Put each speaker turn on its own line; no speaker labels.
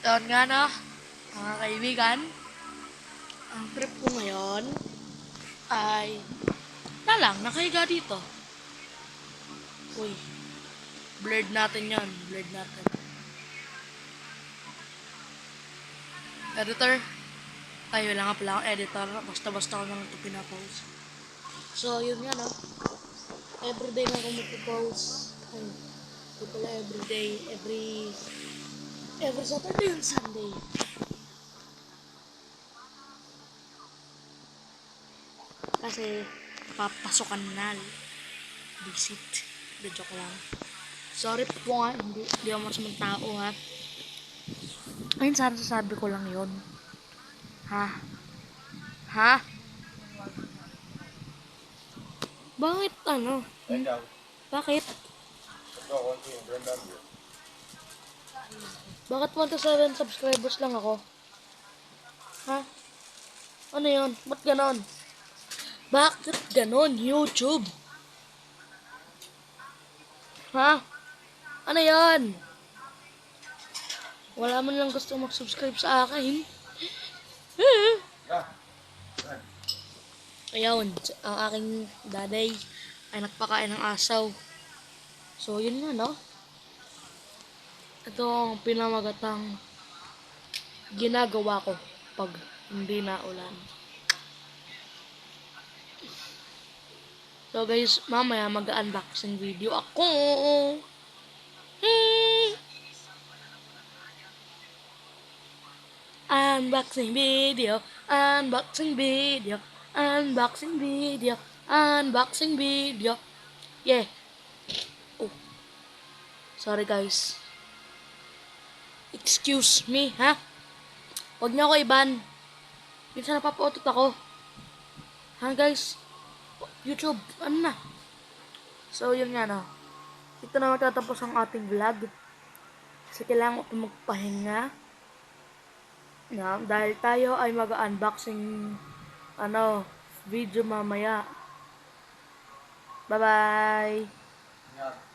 Doon nga no, mga kaibigan, ang trip ko ngayon ay na lang, nakahiga dito. Uy, blurred natin yan, blurred natin. Editor, ay wala nga pala editor, basta-basta ko lang ito pinapost. So, yun nga no, everyday na ako magpo-post. Ay, hindi pala everyday, every every Saturday and Sunday. Kasi papasokan na. Visit. The joke lang. Sorry po nga, hindi, hindi ako masamang tao ha. Ayun, sana sasabi ko lang yon Ha? Ha? Bakit ano?
Ikaw,
Bakit?
Brenda.
Bakit 1 to 7 subscribers lang ako? Ha? Ano yon? Ba't ganon? Bakit ganon? YouTube? Ha? Ano yon? Wala man lang gusto mag-subscribe sa akin. Ayun, ang aking daday ay nagpakain ng asaw. So, yun nga, no? Ito ang pinamagatang ginagawa ko pag hindi na ulan. So guys, mamaya mag-unboxing video ako. Hmm. Unboxing video, unboxing video, unboxing video, unboxing video. Yeah. Oh. Sorry guys. Excuse me, ha? Huwag niyo ako iban. Minsan napapautot ako. Ha guys? YouTube, ano na? So, yun nga no. Ito na matatapos ang ating vlog. Kasi kailangan ko magpahinga. Na, dahil tayo ay mag-unboxing ano, video mamaya. Bye-bye!
ingat.